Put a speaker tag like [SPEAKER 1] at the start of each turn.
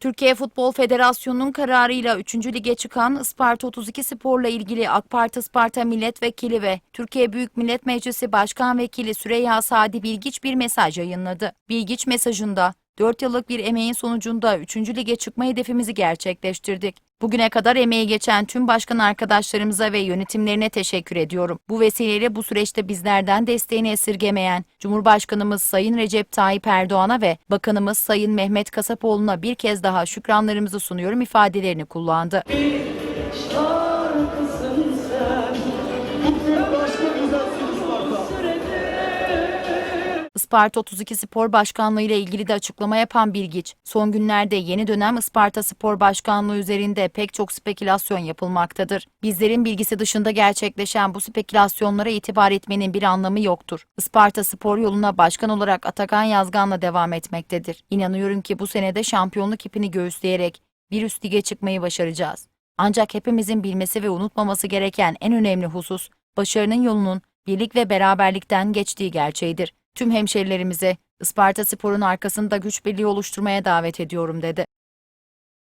[SPEAKER 1] Türkiye Futbol Federasyonu'nun kararıyla 3. lige çıkan Isparta 32 Spor'la ilgili AK Parti Isparta Milletvekili ve Türkiye Büyük Millet Meclisi Başkan Vekili Süreyya Sadi Bilgiç bir mesaj yayınladı. Bilgiç mesajında 4 yıllık bir emeğin sonucunda 3. lige çıkma hedefimizi gerçekleştirdik. Bugüne kadar emeği geçen tüm başkan arkadaşlarımıza ve yönetimlerine teşekkür ediyorum. Bu vesileyle bu süreçte bizlerden desteğini esirgemeyen Cumhurbaşkanımız Sayın Recep Tayyip Erdoğan'a ve Bakanımız Sayın Mehmet Kasapoğlu'na bir kez daha şükranlarımızı sunuyorum ifadelerini kullandı.
[SPEAKER 2] şarkısın sen
[SPEAKER 1] Isparta 32 Spor Başkanlığı ile ilgili de açıklama yapan Bilgiç, son günlerde yeni dönem Isparta Spor Başkanlığı üzerinde pek çok spekülasyon yapılmaktadır. Bizlerin bilgisi dışında gerçekleşen bu spekülasyonlara itibar etmenin bir anlamı yoktur. Isparta Spor yoluna başkan olarak Atakan Yazgan'la devam etmektedir. İnanıyorum ki bu senede şampiyonluk ipini göğüsleyerek bir üst lige çıkmayı başaracağız. Ancak hepimizin bilmesi ve unutmaması gereken en önemli husus, başarının yolunun birlik ve beraberlikten geçtiği gerçeğidir. Tüm hemşerilerimize Isparta Spor'un arkasında güç birliği oluşturmaya davet ediyorum dedi.